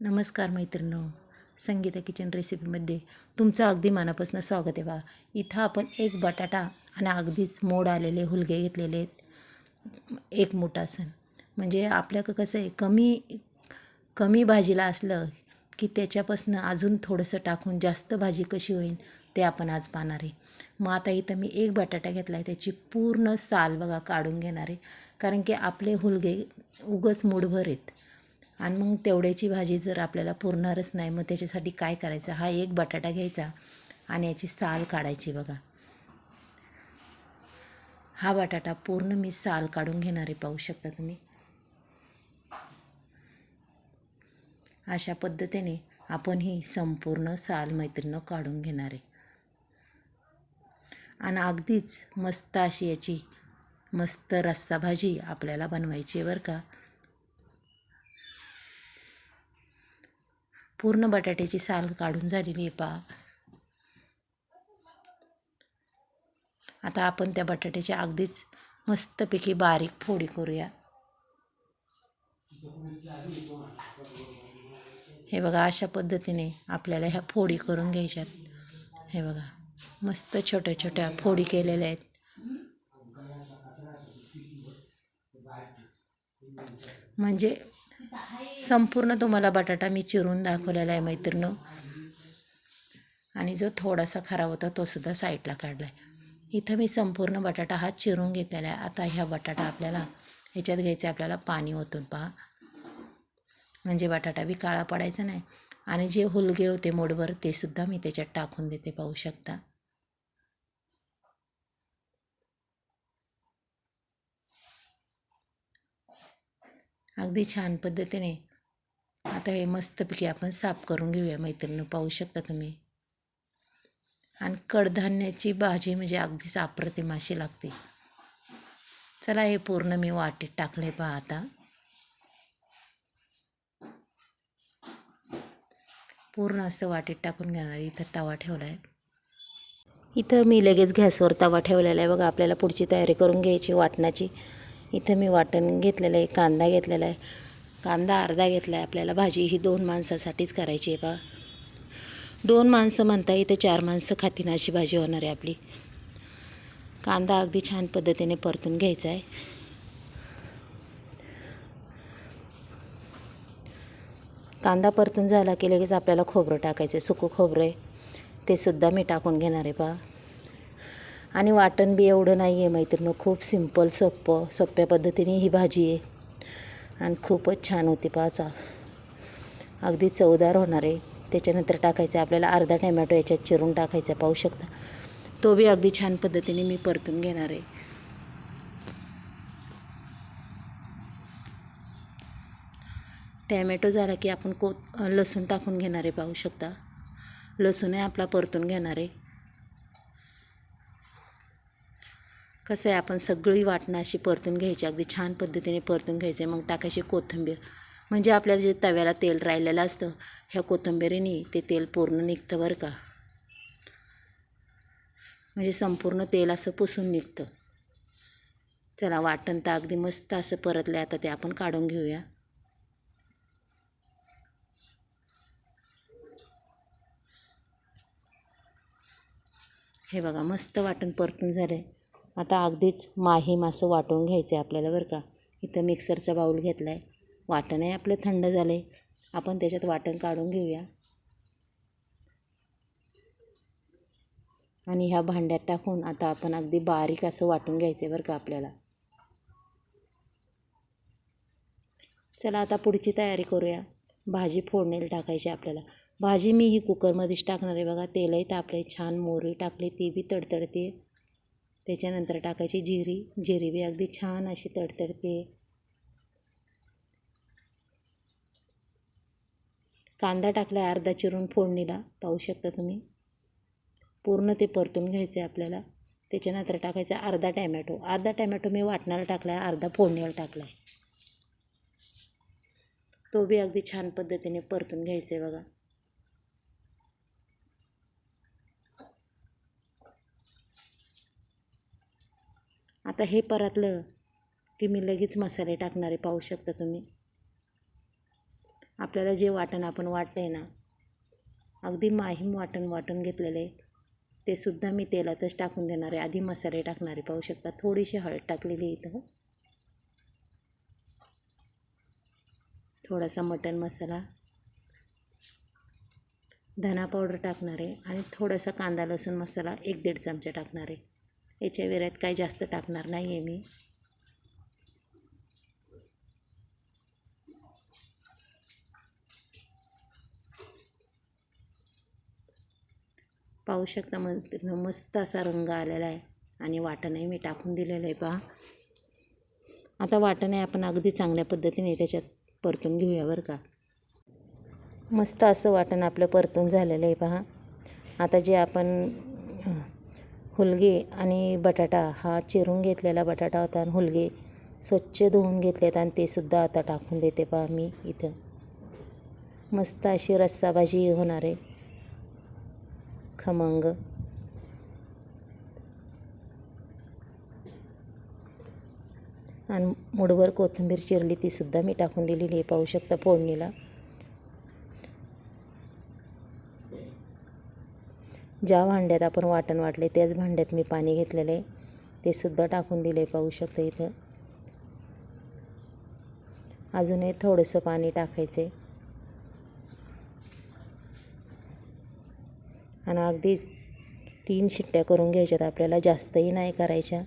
नमस्कार मैत्रिणो संगीता किचन रेसिपीमध्ये तुमचं अगदी मनापासून स्वागत आहे बा. इथं आपण एक बटाटा आणि अगदीच मोड आलेले हुलगे घेतलेले आहेत. एक मुठासन म्हणजे आपल्याकडं कसं आहे कमी कमी भाजीला असलं की त्याच्यापासून अजून थोडंसं टाकून जास्त भाजी कशी होईल ते आपण आज पाहणार आहे. मग आता इथं मी एक बटाटा घेतला आहे त्याची पूर्ण साल बघा काढून घेणार आहे. कारण की आपले हुलगे उगच मूडभर आहेत. आणि मग तेवढ्याची भाजी जर आपल्याला पुरणारच नाही मग त्याच्यासाठी काय करायचं? हा एक बटाटा घ्यायचा आणि याची साल काढायची बघा. हा बटाटा पूर्ण मी साल काढून घेणार आहे पाहू शकता तुम्ही. अशा पद्धतीने आपण ही संपूर्ण साल मैत्रिणं काढून घेणार आहे. आणि अगदीच मस्त अशी याची मस्त रस्सा भाजी आपल्याला बनवायची आहे बरं का. पूर्ण बटाट्याची साल काढून झालेली आहे पा. आता आपण त्या बटाट्याच्या अगदीच मस्तपैकी बारीक फोडी करूया. हे बघा अशा पद्धतीने आपल्याला ह्या फोडी करून घ्यायच्यात. हे बघा मस्त छोट्या छोट्या फोडी केलेल्या आहेत. म्हणजे संपूर्ण तुम्हाला बटाटा मी चिरून दाखवलेला आहे मैत्रिणं आणि जो थोडासा खराब होता तो सुद्धा साईडला काढला आहे इथं मी संपूर्ण बटाटा हा चिरून घेतलेला आहे. आता ह्या बटाटा आपल्याला ह्याच्यात घ्यायचं आपल्याला पाणी ओतून पहा. म्हणजे बटाटा बी काळा पडायचा नाही. आणि जे हुलगे होते मोडवर ते सुद्धा मी त्याच्यात टाकून देते पाहू शकता. अगदी छान पद्धतीने. आता हे मस्तपैकी आपण साफ करून घेऊया मैत्रिणी. पाहू शकता तुम्ही. आणि कडधान्याची भाजी म्हणजे अगदीच अप्रतिम अशी लागते. चला हे पूर्ण मी वाटीत टाकले पहा आता. पूर्ण असं वाटीत टाकून घेणार इथं तवा ठेवला आहे इथं मी लगेच गॅसवर तवा ठेवलेला आहे. बघा आपल्याला पुढची तयारी करून घ्यायची वाटणाची. इथं मी वाटण घेतलेलं आहे कांदा घेतलेला आहे. कांदा अर्धा घेतला आहे आपल्याला भाजी ही दोन माणसासाठीच करायची आहे बा. दोन माणसं म्हणता इथं चार माणसं खातीन अशी भाजी होणार आहे आपली. कांदा अगदी छान पद्धतीने परतून घ्यायचा आहे. कांदा परतून झाला की लगेच आपल्याला खोबरं टाकायचं आहे सुकं खोबरं आहे. ते सुद्धा मी टाकून घेणार आहे पा आणि वाटण बी एवढं नाही आहे मैत्रिणी खूप सिंपल सोपं सोप्या पद्धतीने ही भाजी आहे. आणि खूपच छान होती पाचा. अगदी चवदार होणार आहे. त्याच्यानंतर टाकायचं आपल्याला अर्धा टमॅटो याच्यात चिरून टाकायचा पाहू शकता. तो बी अगदी छान पद्धतीने मी परतून घेणार आहे. टॅमॅटो झाला की आपण को लसूण टाकून घेणार आहे पाहू शकता. लसूणही आपला परतून घेणार आहे. कसं आहे आपण सगळी वाटणं अशी परतून घ्यायची अगदी छान पद्धतीने परतून घ्यायचे मग टाकायची कोथिंबीर. म्हणजे आपल्याला जे तव्याला तेल राहिलेलं असतं ह्या कोथिंबीरीने ते तेल पूर्ण निघतं बरं का. म्हणजे संपूर्ण तेल असं पुसून निघतं. चला वाटण तर अगदी मस्त असं परतलं आता ते आपण काढून घेऊया. हे बघा मस्त वाटण परतून झालं आहे आता अगदीच माहीम असं वाटून घ्यायचं आहे आपल्याला बरं का. इथं मिक्सरचा बाऊल घेतला आहे वाटणही आपलं थंड झालं आहे आपण त्याच्यात वाटण काढून घेऊया. आणि ह्या भांड्यात टाकून आता आपण अगदी बारीक असं वाटून घ्यायचं आहे बरं का आपल्याला. चला आता पुढची तयारी करूया. भाजी फोडणीला टाकायची आपल्याला. भाजी मी ही कुकरमध्येच टाकणार आहे बघा. तेलही तापले छान मोहरी टाकली ती बी तडतडते त्याच्यानंतर टाकायची जिरी जिरी बी अगदी छान अशी तडतडते. कांदा टाकला अर्धा चिरून फोडणीला पाहू शकता तुम्ही. पूर्ण ते परतून घ्यायचं आहे आपल्याला. त्याच्यानंतर टाकायचा अर्धा टॅमॅटो. अर्धा टॅमॅटो मी वाटणाला टाकला आहे अर्धा फोडणीला टाकला आहे तो बी अगदी छान पद्धतीने परतून घ्यायचं आहे बघा. आता हे परतलं की मी लगेच मसाले टाकणारे पाहू शकता तुम्ही. आपल्याला जे वाटण आपण वाटलं आहे ना अगदी माहीम वाटण वाटून घेतलेलं आहे ते सुद्धा मी तेलातच टाकून देणार आहे आधी मसाले टाकणारे पाहू शकता. थोडीशी हळद टाकलेली इथं. थोडासा मटण मसाला. धना पावडर टाकणार आहे आणि थोडासा कांदा लसूण मसाला एक दीड चमचा टाकणार. आहे याच्या वेळात काही जास्त टाकणार नाही आहे मी. पाहू शकता मग मस्त असा रंग आलेला आहे आणि वाटणही मी टाकून दिलेलं आहे पहा. आता वाटण आहे आपण अगदी चांगल्या पद्धतीने त्याच्यात परतून घेऊया बरं का. मस्त असं वाटण आपलं परतून झालेलं आहे पहा. आता जे आपण हुलगे आणि बटाटा हा चिरून घेतलेला बटाटा होता आणि हुलगे स्वच्छ धुवून घेतलेत आणि ते सुद्धा आता टाकून देते पहा मी इथं. मस्त अशी रस्सा भाजी होणार आहे. खमंग. आणि मुडभर कोथिंबीर चिरली तीसुद्धा मी टाकून दिलेली आहे. पाहू शकता फोडणीला. ज्या भांड्यात आपण वाटण वाटले त्याच भांड्यात मी पाणी घेतलेलं आहे ते सुद्धा टाकून दिले पाहू शकता इथं. अजूनही थोडंसं पाणी टाकायचं आहे आणि अगदीच तीन शिट्ट्या करून घ्यायच्यात आपल्याला जास्तही नाही करायच्या.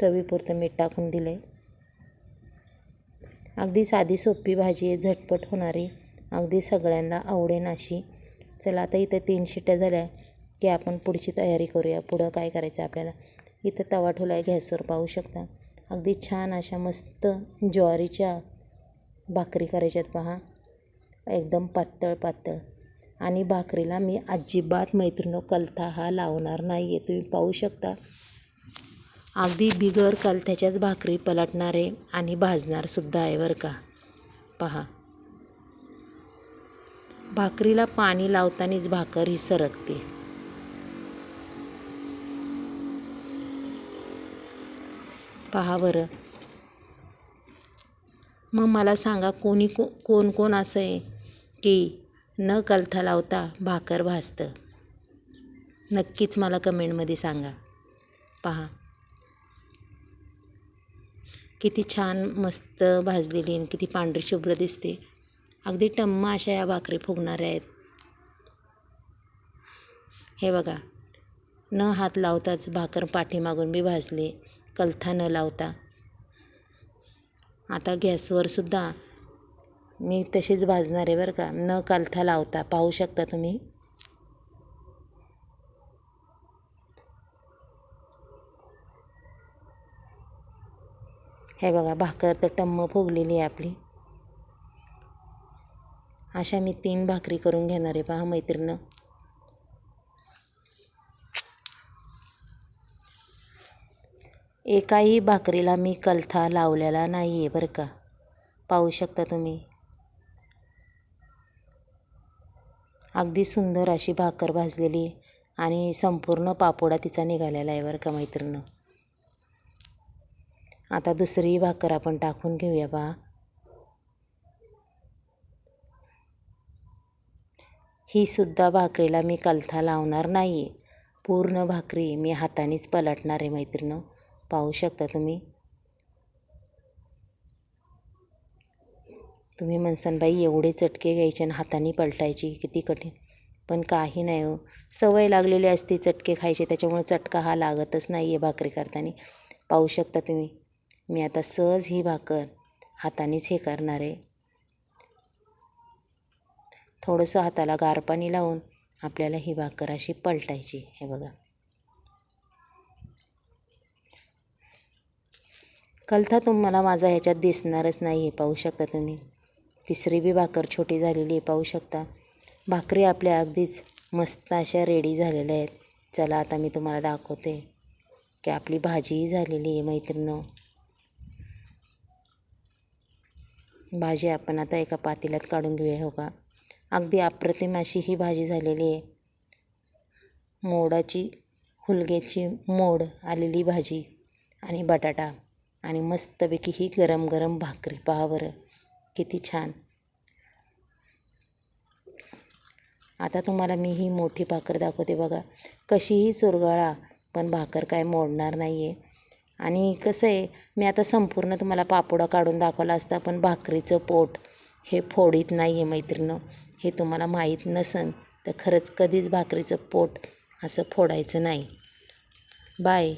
चवीपुरतं मीठ टाकून दिलं आहे अगदी साधी सोपी भाजी आहे झटपट होणारी. अगदी सगळ्यांना आवडेन अशी चला आता इथं तीन शिट्ट्या झाल्या की आपण पुढची तयारी करूया. पुढं काय करायचं आपल्याला? इथं तवा ठोला आहे गॅसवर पाहू शकता. अगदी छान अशा मस्त ज्वारीच्या भाकरी करायच्यात पहा. एकदम पातळ पातळ. आणि भाकरीला मी अजिबात मैत्रिणो कलथा हा लावणार नाही आहे तुम्ही पाहू शकता. अगदी बिगर कालथ्याच्याच भाकरी पलटणारे आणि भाजणारसुद्धा आहे बरं का. पहा. भाकरीला पाणी लावतानाच भाकर ही सरकते. पहा बरं. मग मला सांगा कोणी को कोण कोण असं आहे की न कलथा लावता भाकर भाजतं? नक्कीच मला कमेंटमध्ये सांगा. पहा. किती छान मस्त भाजलेली आणि किती पांढरी शुभ्र दिसते. अगदी टम्म अशा या भाकरी फुगणाऱ्या आहेत. हे बघा न हात लावताच भाकर पाठीमागून बी भाजले कलथा न लावता. आता गॅसवर सुद्धा मी तशीच भाजणार आहे बरं का. न कलथा लावता पाहू शकता तुम्ही. हे बघा भाकर तर टम्म फुगलेली आहे आपली. अशा मी तीन भाकरी करून घेणार आहे पहा मैत्रिणं. एकाही भाकरीला मी कलथा लावलेला नाही आहे बरं का. पाहू शकता तुम्ही. अगदी सुंदर अशी भाकर भाजलेली आणि संपूर्ण पापोडा तिचा निघालेला आहे बरं का मैत्रिणं. आता दुसरी भाकर आपण टाकून घेऊया बा. ही सुद्धा भाकरीला मी कलथा लावणार नाही आहे पूर्ण भाकरी मी हातानेच पलटणार आहे मैत्रिणं. पाहू शकता तुम्ही? तुम्ही म्हणसान बाई एवढे चटके घ्यायचे आणि हाताने पलटायची किती कठीण. पण काही नाही हो. सवय लागलेली असते चटके खायचे त्याच्यामुळे चटका हा लागतच नाही आहे भाकरी करताना. पाहू शकता तुम्ही? मी आता सहज ही भाकर हातानेच हे करणार आहे. थोडंसं हाताला गार पाणी लावून आपल्याला ही भाकर अशी पलटायची हे बघा. कलथा तुम्हाला माझा ह्याच्यात दिसणारच नाही हे पाहू शकता तुम्ही. तिसरी बी भाकर छोटी झालेली आहे पाहू शकता. भाकरी आपल्या अगदीच मस्त अशा रेडी झालेल्या आहेत. चला आता मी तुम्हाला दाखवते की आपली भाजीही झालेली आहे मैत्रिणं भाजी आपण आता एका पातेल्यात काढून घेऊया हो का? अगदी अप्रतिम अशी ही भाजी झालेली आहे. मोडाची हुलग्याची मोड आलेली भाजी आणि बटाटा आणि मस्तपैकी ही गरम गरम भाकरी. पहा बरं किती छान. आता तुम्हाला मी ही मोठी भाकर दाखवते बघा. कशीही चुरगाळा पण भाकर काय मोडणार नाही आहे आणि कसं आहे मी आता संपूर्ण तुम्हाला पापोडा काढून दाखवला असता पण भाकरीचं पोट हे फोडीत नाही आहे मैत्रिणं हे तुम्हाला माहीत नसन तर खरंच कधीच भाकरीचं पोट असं फोडायचं नाही. बाय.